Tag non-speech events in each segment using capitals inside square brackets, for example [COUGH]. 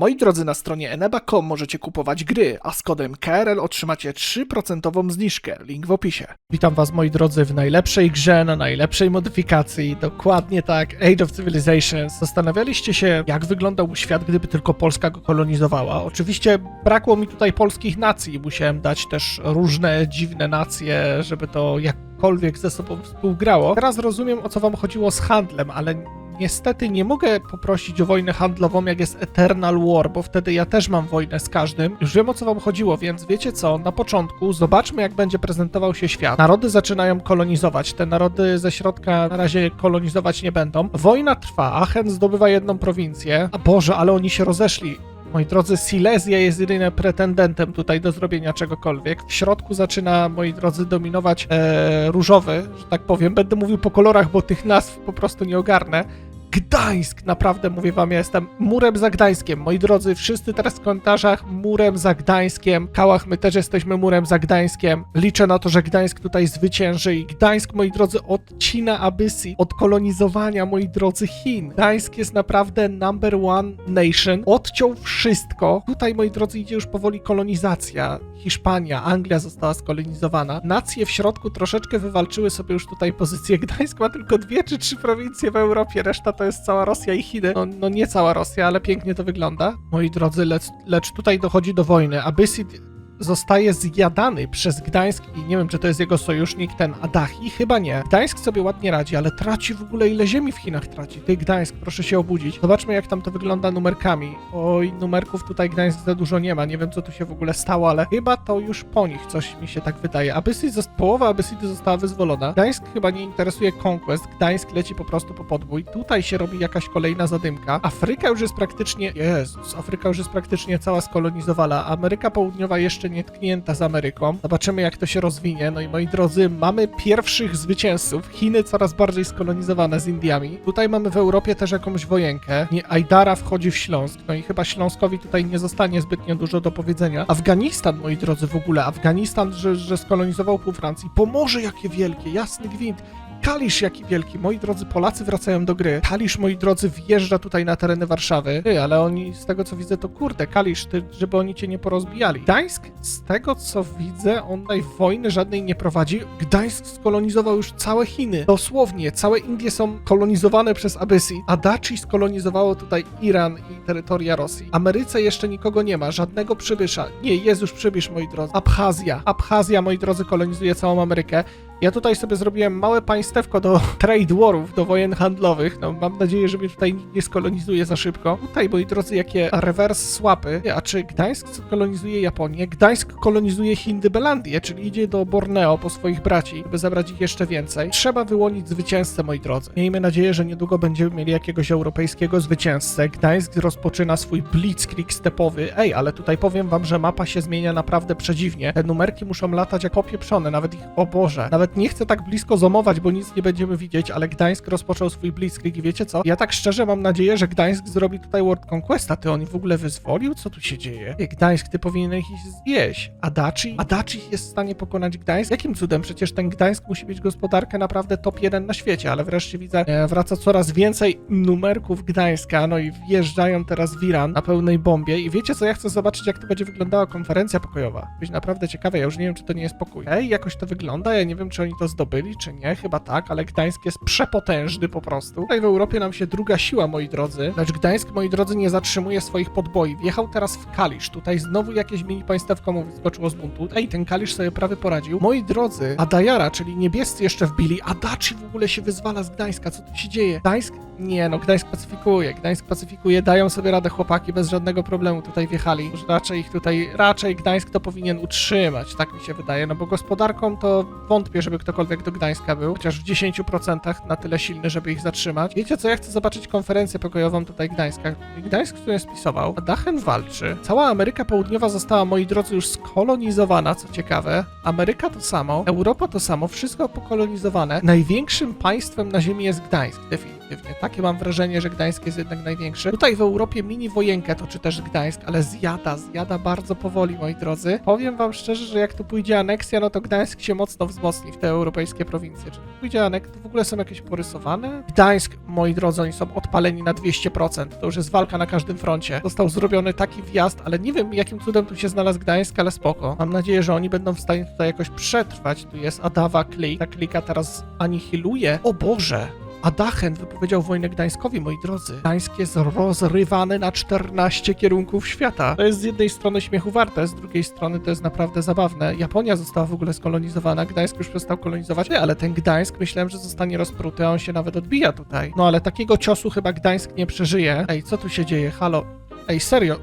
Moi drodzy, na stronie eneba.com możecie kupować gry, a z kodem KRL otrzymacie 3% zniżkę. Link w opisie. Witam was, moi drodzy, w najlepszej grze, na najlepszej modyfikacji. Dokładnie tak, Age of Civilizations. Zastanawialiście się, jak wyglądałby świat, gdyby tylko Polska go kolonizowała. Oczywiście brakło mi tutaj polskich nacji. Musiałem dać też różne dziwne nacje, żeby to jakkolwiek ze sobą współgrało. Teraz rozumiem, o co wam chodziło z handlem, ale Niestety nie mogę poprosić o wojnę handlową, jak jest Eternal War, bo wtedy ja też mam wojnę z każdym. Już wiem o co wam chodziło, więc wiecie co? Na początku zobaczmy, jak będzie prezentował się świat. Narody zaczynają kolonizować. Te narody ze środka na razie kolonizować nie będą. Wojna trwa. Aachen zdobywa jedną prowincję. A Boże, ale oni się rozeszli. Moi drodzy, Silesia jest jedynym pretendentem tutaj do zrobienia czegokolwiek. W środku zaczyna, moi drodzy, dominować e, różowy, że tak powiem. Będę mówił po kolorach, bo tych nazw po prostu nie ogarnę. Gdańsk, naprawdę mówię wam, ja jestem murem za Gdańskiem. Moi drodzy, wszyscy teraz w komentarzach murem za Gdańskiem. Kałach, my też jesteśmy murem za Gdańskiem. Liczę na to, że Gdańsk tutaj zwycięży i Gdańsk, moi drodzy, odcina Abysji od kolonizowania, moi drodzy, Chin. Gdańsk jest naprawdę number one nation. Odciął wszystko. Tutaj, moi drodzy, idzie już powoli kolonizacja. Hiszpania, Anglia została skolonizowana. Nacje w środku troszeczkę wywalczyły sobie już tutaj pozycję. Gdańsk ma tylko dwie czy trzy prowincje w Europie, reszta to jest cała Rosja i Chiny. No, no nie cała Rosja, ale pięknie to wygląda. Moi drodzy, lecz, lecz tutaj dochodzi do wojny. Abyssid zostaje zjadany przez Gdańsk i nie wiem, czy to jest jego sojusznik, ten Adachi, chyba nie. Gdańsk sobie ładnie radzi, ale traci w ogóle ile ziemi w Chinach traci. Ty Gdańsk, proszę się obudzić. Zobaczmy, jak tam to wygląda numerkami. Oj, numerków tutaj Gdańsk za dużo nie ma, nie wiem, co tu się w ogóle stało, ale chyba to już po nich, coś mi się tak wydaje. Abyssy, zost- połowa Abyssydy została wyzwolona. Gdańsk chyba nie interesuje Conquest, Gdańsk leci po prostu po podbój. Tutaj się robi jakaś kolejna zadymka. Afryka już jest praktycznie, Jezus, Afryka już jest praktycznie cała skolonizowana. Ameryka Południowa jeszcze nietknięta z Ameryką. Zobaczymy, jak to się rozwinie. No i moi drodzy, mamy pierwszych zwycięzców. Chiny coraz bardziej skolonizowane z Indiami. Tutaj mamy w Europie też jakąś wojenkę. Nie, Ajdara wchodzi w Śląsk. No i chyba Śląskowi tutaj nie zostanie zbytnio dużo do powiedzenia. Afganistan, moi drodzy, w ogóle. Afganistan, że, że skolonizował pół Francji. Pomorze jakie wielkie, jasny gwint. Kalisz jaki wielki. Moi drodzy Polacy wracają do gry. Kalisz, moi drodzy, wjeżdża tutaj na tereny Warszawy. Ty, ale oni, z tego co widzę, to kurde, Kalisz, ty, żeby oni cię nie porozbijali. Gdańsk, z tego co widzę, on tutaj wojny żadnej nie prowadzi. Gdańsk skolonizował już całe Chiny. Dosłownie, całe Indie są kolonizowane przez Abyssy. Adachi skolonizowało tutaj Iran i terytoria Rosji. Ameryce jeszcze nikogo nie ma, żadnego przybysza. Nie, jest już przybysz, moi drodzy. Abchazja. Abchazja, moi drodzy, kolonizuje całą Amerykę. Ja tutaj sobie zrobiłem małe państewko do [LAUGHS] trade warów, do wojen handlowych. No, mam nadzieję, że mnie tutaj nie skolonizuje za szybko. Tutaj, moi drodzy, jakie reverse swapy. A czy Gdańsk kolonizuje Japonię? Gdańsk kolonizuje Hindybelandię, czyli idzie do Borneo po swoich braci, by zabrać ich jeszcze więcej. Trzeba wyłonić zwycięzcę, moi drodzy. Miejmy nadzieję, że niedługo będziemy mieli jakiegoś europejskiego zwycięzcę. Gdańsk rozpoczyna swój blitzkrieg stepowy. Ej, ale tutaj powiem wam, że mapa się zmienia naprawdę przedziwnie. Te numerki muszą latać jak popieprzone, nawet ich, o Boże. Nawet nie chcę tak blisko zomować, bo nic nie będziemy widzieć, ale Gdańsk rozpoczął swój blitzkrieg i wiecie co? Ja tak szczerze mam nadzieję, że Gdańsk zrobi tutaj World Conquesta. Ty on w ogóle wyzwolił? Co tu się dzieje? Ej, Gdańsk, ty powinieneś ich zjeść. Adachi? Adachi jest w stanie pokonać Gdańsk? Jakim cudem? Przecież ten Gdańsk musi mieć gospodarkę naprawdę top 1 na świecie, ale wreszcie widzę, e, wraca coraz więcej numerków Gdańska, no i wjeżdżają teraz w Iran na pełnej bombie i wiecie co? Ja chcę zobaczyć, jak to będzie wyglądała konferencja pokojowa. Być naprawdę ciekawe, ja już nie wiem, czy to nie jest pokój. Ej, jakoś to wygląda, ja nie wiem, czy oni to zdobyli, czy nie, chyba tak, ale Gdańsk jest przepotężny po prostu. Tutaj w Europie nam się druga siła, moi drodzy, lecz Gdańsk, moi drodzy, nie zatrzymuje swoich podboi. Wjechał teraz w Kalisz, tutaj znowu jakieś mini państewko mu wyskoczyło z buntu. Ej, ten Kalisz sobie prawie poradził. Moi drodzy, Adajara, czyli niebiescy jeszcze wbili, Adachi w ogóle się wyzwala z Gdańska, co tu się dzieje? Gdańsk? Nie, no Gdańsk pacyfikuje, Gdańsk pacyfikuje, dają sobie radę chłopaki, bez żadnego problemu tutaj wjechali. Raczej ich tutaj, raczej Gdańsk to powinien utrzymać, tak mi się wydaje, no bo gospodarką to wątpię, żeby ktokolwiek do Gdańska był, chociaż w 10% na tyle silny, żeby ich zatrzymać. Wiecie co, ja chcę zobaczyć konferencję pokojową tutaj Gdańska. Gdańsk sumie spisował, a Dachen walczy. Cała Ameryka Południowa została, moi drodzy, już skolonizowana, co ciekawe. Ameryka to samo, Europa to samo, wszystko pokolonizowane. Największym państwem na ziemi jest Gdańsk, definitywnie. Takie mam wrażenie, że Gdańsk jest jednak największy. Tutaj w Europie mini wojenkę toczy też Gdańsk, ale zjada, zjada bardzo powoli, moi drodzy. Powiem wam szczerze, że jak tu pójdzie aneksja, no to Gdańsk się mocno wzmocni w te europejskie prowincje. Czy tu pójdzie aneksja, to w ogóle są jakieś porysowane? Gdańsk, moi drodzy, oni są odpaleni na 200%. To już jest walka na każdym froncie. Został zrobiony taki wjazd, ale nie wiem jakim cudem tu się znalazł Gdańsk, ale spoko. Mam nadzieję, że oni będą w stanie tutaj jakoś przetrwać. Tu jest Adawa Klik. Ta klika teraz anihiluje. O Boże! Adachent wypowiedział wojnę Gdańskowi, moi drodzy. Gdańsk jest rozrywany na 14 kierunków świata. To jest z jednej strony śmiechu warte, z drugiej strony to jest naprawdę zabawne. Japonia została w ogóle skolonizowana, Gdańsk już przestał kolonizować, ale ten Gdańsk myślałem, że zostanie rozpruty, a on się nawet odbija tutaj. No ale takiego ciosu chyba Gdańsk nie przeżyje. Ej, co tu się dzieje? Halo? Ej, serio?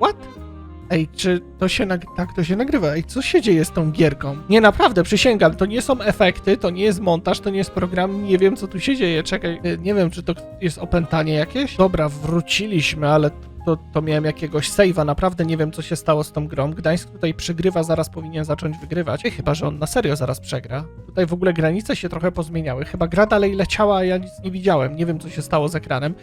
What? Ej, czy to się tak to się nagrywa? Ej, co się dzieje z tą gierką? Nie, naprawdę, przysięgam, to nie są efekty, to nie jest montaż, to nie jest program, nie wiem co tu się dzieje, czekaj, y, nie wiem, czy to jest opętanie jakieś? Dobra, wróciliśmy, ale to, to miałem jakiegoś save'a, naprawdę nie wiem co się stało z tą grą. Gdańsk tutaj przegrywa, zaraz powinien zacząć wygrywać, Ej, chyba, że on na serio zaraz przegra. Tutaj w ogóle granice się trochę pozmieniały, chyba gra dalej leciała, a ja nic nie widziałem, nie wiem co się stało z ekranem.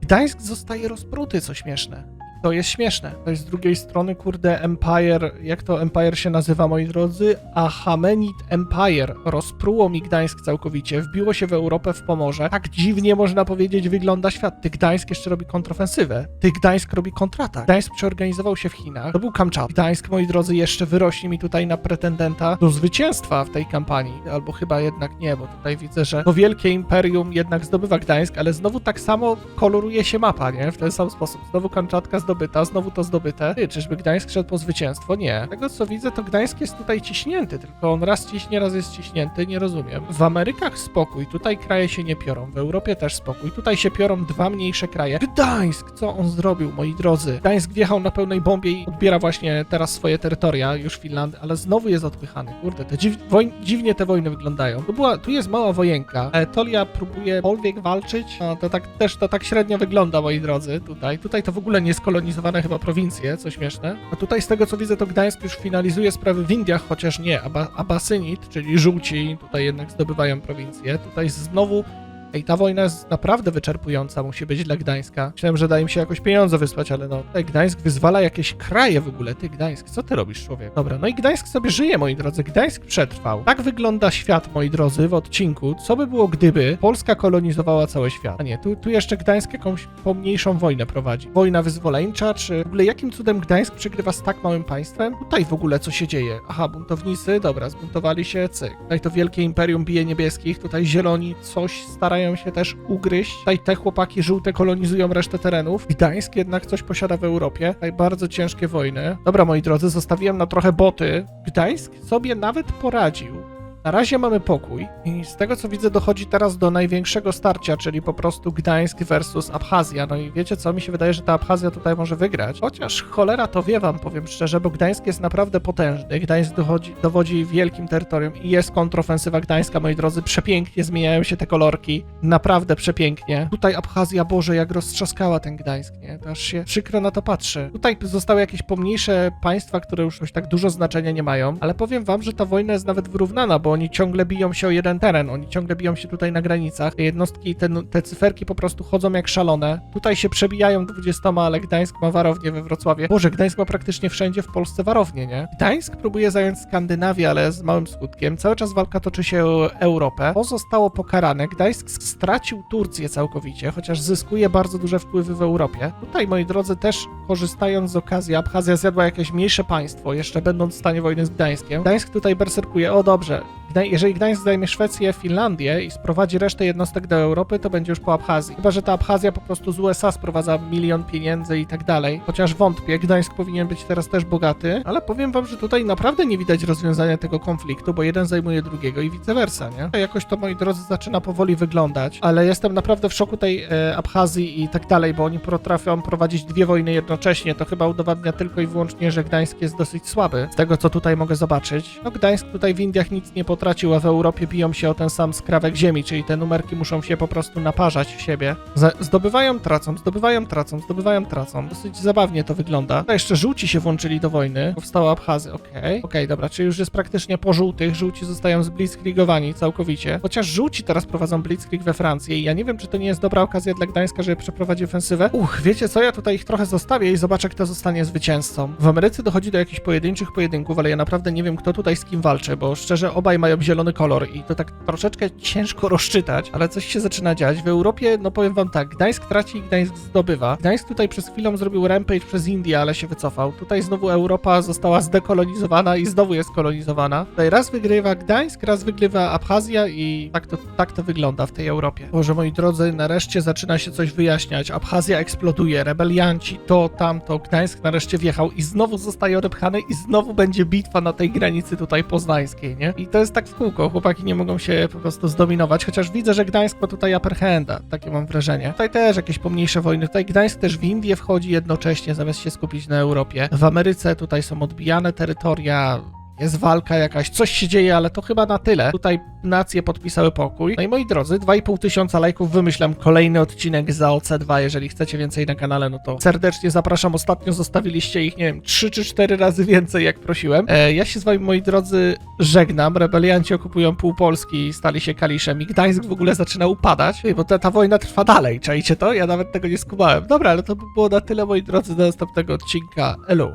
Gdańsk zostaje rozpruty, co śmieszne. To jest śmieszne. To jest z drugiej strony, kurde, Empire, jak to Empire się nazywa, moi drodzy? Achamenid Empire rozpruło mi Gdańsk całkowicie, wbiło się w Europę, w Pomorze. Tak dziwnie, można powiedzieć, wygląda świat. Ty Gdańsk jeszcze robi kontrofensywę. Ty Gdańsk robi kontratak. Gdańsk przeorganizował się w Chinach. To był Kamczat. Gdańsk, moi drodzy, jeszcze wyrośnie mi tutaj na pretendenta do zwycięstwa w tej kampanii. Albo chyba jednak nie, bo tutaj widzę, że to wielkie imperium jednak zdobywa Gdańsk, ale znowu tak samo koloruje się mapa, nie? W ten sam sposób. Znowu Kamczatka zdobyta, znowu to zdobyte. Ty, czyżby Gdańsk szedł po zwycięstwo? Nie. Tego co widzę, to Gdańsk jest tutaj ciśnięty, tylko on raz ciśnie, raz jest ciśnięty, nie rozumiem. W Amerykach spokój, tutaj kraje się nie piorą, w Europie też spokój, tutaj się piorą dwa mniejsze kraje. Gdańsk, co on zrobił, moi drodzy? Gdańsk wjechał na pełnej bombie i odbiera właśnie teraz swoje terytoria, już Finland, ale znowu jest odpychany. Kurde, te dziw dziwnie te wojny wyglądają. Tu, była, tu jest mała wojenka. Etolia próbuje polwiek walczyć, no, to tak też to tak średnio wygląda, moi drodzy, tutaj. Tutaj to w ogóle nie skolonizowane chyba prowincje, co śmieszne. A tutaj z tego co widzę, to Gdańsk już finalizuje sprawy w Indiach, chociaż nie. Aba czyli żółci, tutaj jednak zdobywają prowincje. Tutaj znowu Ej, ta wojna jest naprawdę wyczerpująca, musi być dla Gdańska. Myślałem, że da im się jakoś pieniądze wysłać, ale no. Tutaj Gdańsk wyzwala jakieś kraje w ogóle. Ty, Gdańsk, co ty robisz, człowiek? Dobra, no i Gdańsk sobie żyje, moi drodzy. Gdańsk przetrwał. Tak wygląda świat, moi drodzy, w odcinku. Co by było, gdyby Polska kolonizowała cały świat? A nie, tu, tu jeszcze Gdańsk jakąś pomniejszą wojnę prowadzi. Wojna wyzwoleńcza, czy w ogóle jakim cudem Gdańsk przegrywa z tak małym państwem? Tutaj w ogóle co się dzieje? Aha, buntownicy, dobra, zbuntowali się, cyk. Tutaj to wielkie imperium bije niebieskich, tutaj zieloni coś starają się też ugryźć. Tutaj te chłopaki żółte kolonizują resztę terenów. Gdańsk jednak coś posiada w Europie. Tutaj bardzo ciężkie wojny. Dobra, moi drodzy, zostawiłem na trochę boty. Gdańsk sobie nawet poradził. Na razie mamy pokój i z tego co widzę dochodzi teraz do największego starcia, czyli po prostu Gdańsk versus Abchazja. No i wiecie co, mi się wydaje, że ta Abchazja tutaj może wygrać. Chociaż cholera to wie wam, powiem szczerze, bo Gdańsk jest naprawdę potężny. Gdańsk dochodzi, dowodzi wielkim terytorium i jest kontrofensywa Gdańska, moi drodzy. Przepięknie zmieniają się te kolorki. Naprawdę przepięknie. Tutaj Abchazja, Boże, jak roztrzaskała ten Gdańsk, nie? To aż się przykro na to patrzy. Tutaj zostały jakieś pomniejsze państwa, które już tak dużo znaczenia nie mają, ale powiem wam, że ta wojna jest nawet wyrównana, bo oni ciągle biją się o jeden teren, oni ciągle biją się tutaj na granicach. Te jednostki, te, te cyferki po prostu chodzą jak szalone. Tutaj się przebijają 20, ale Gdańsk ma warownię we Wrocławiu. Boże, Gdańsk ma praktycznie wszędzie w Polsce warownię, nie? Gdańsk próbuje zająć Skandynawię, ale z małym skutkiem. Cały czas walka toczy się o Europę. To zostało pokarane. Gdańsk stracił Turcję całkowicie, chociaż zyskuje bardzo duże wpływy w Europie. Tutaj, moi drodzy, też korzystając z okazji, Abchazja zjadła jakieś mniejsze państwo, jeszcze będąc w stanie wojny z Gdańskiem. Gdańsk tutaj berserkuje. O, dobrze. Jeżeli Gdańsk zajmie Szwecję, Finlandię i sprowadzi resztę jednostek do Europy, to będzie już po Abchazji. Chyba, że ta Abchazja po prostu z USA sprowadza milion pieniędzy i tak dalej. Chociaż wątpię, Gdańsk powinien być teraz też bogaty, ale powiem wam, że tutaj naprawdę nie widać rozwiązania tego konfliktu, bo jeden zajmuje drugiego i vice versa, nie? Jakoś to, moi drodzy, zaczyna powoli wyglądać, ale jestem naprawdę w szoku tej e, Abchazji i tak dalej, bo oni potrafią prowadzić dwie wojny jednocześnie. To chyba udowadnia tylko i wyłącznie, że Gdańsk jest dosyć słaby. Z tego, co tutaj mogę zobaczyć. No, Gdańsk tutaj w Indiach nic nie potrafi potracił, a w Europie biją się o ten sam skrawek ziemi, czyli te numerki muszą się po prostu naparzać w siebie. Zdobywają, tracą, zdobywają, tracą, zdobywają, tracą. Dosyć zabawnie to wygląda. A jeszcze żółci się włączyli do wojny. Powstała Abchazy, okej. Okej, dobra, czyli już jest praktycznie po żółtych. Żółci zostają zblitzkriegowani całkowicie. Chociaż żółci teraz prowadzą blitzkrieg we Francji i ja nie wiem, czy to nie jest dobra okazja dla Gdańska, żeby przeprowadzić ofensywę. Uch, wiecie co, ja tutaj ich trochę zostawię i zobaczę, kto zostanie zwycięzcą. W Ameryce dochodzi do jakichś pojedynczych pojedynków, ale ja naprawdę nie wiem, kto tutaj z kim walczy, bo szczerze obaj mają zielony kolor i to tak troszeczkę ciężko rozczytać, ale coś się zaczyna dziać. W Europie, no powiem wam tak, Gdańsk traci i Gdańsk zdobywa. Gdańsk tutaj przez chwilę zrobił rampage przez Indię, ale się wycofał. Tutaj znowu Europa została zdekolonizowana i znowu jest kolonizowana. Tutaj raz wygrywa Gdańsk, raz wygrywa Abchazja i tak to, tak to wygląda w tej Europie. Boże, moi drodzy, nareszcie zaczyna się coś wyjaśniać. Abchazja eksploduje, rebelianci, to, tamto, Gdańsk nareszcie wjechał i znowu zostaje odepchany i znowu będzie bitwa na tej granicy tutaj poznańskiej, nie? I to jest tak w kółko, chłopaki nie mogą się po prostu zdominować, chociaż widzę, że Gdańsk ma tutaj upper handa, takie mam wrażenie. Tutaj też jakieś pomniejsze wojny, tutaj Gdańsk też w Indię wchodzi jednocześnie, zamiast się skupić na Europie. W Ameryce tutaj są odbijane terytoria, jest walka jakaś, coś się dzieje, ale to chyba na tyle. Tutaj nacje podpisały pokój. No i moi drodzy, 2,5 tysiąca lajków, wymyślam kolejny odcinek za OC2. Jeżeli chcecie więcej na kanale, no to serdecznie zapraszam. Ostatnio zostawiliście ich, nie wiem, 3 czy 4 razy więcej, jak prosiłem. E, ja się z wami, moi drodzy, żegnam. Rebelianci okupują pół Polski i stali się kaliszem i Gdańsk w ogóle zaczyna upadać, Ej, bo ta, ta wojna trwa dalej, czajcie to? Ja nawet tego nie skumałem. Dobra, ale to by było na tyle, moi drodzy, do następnego odcinka. Elu.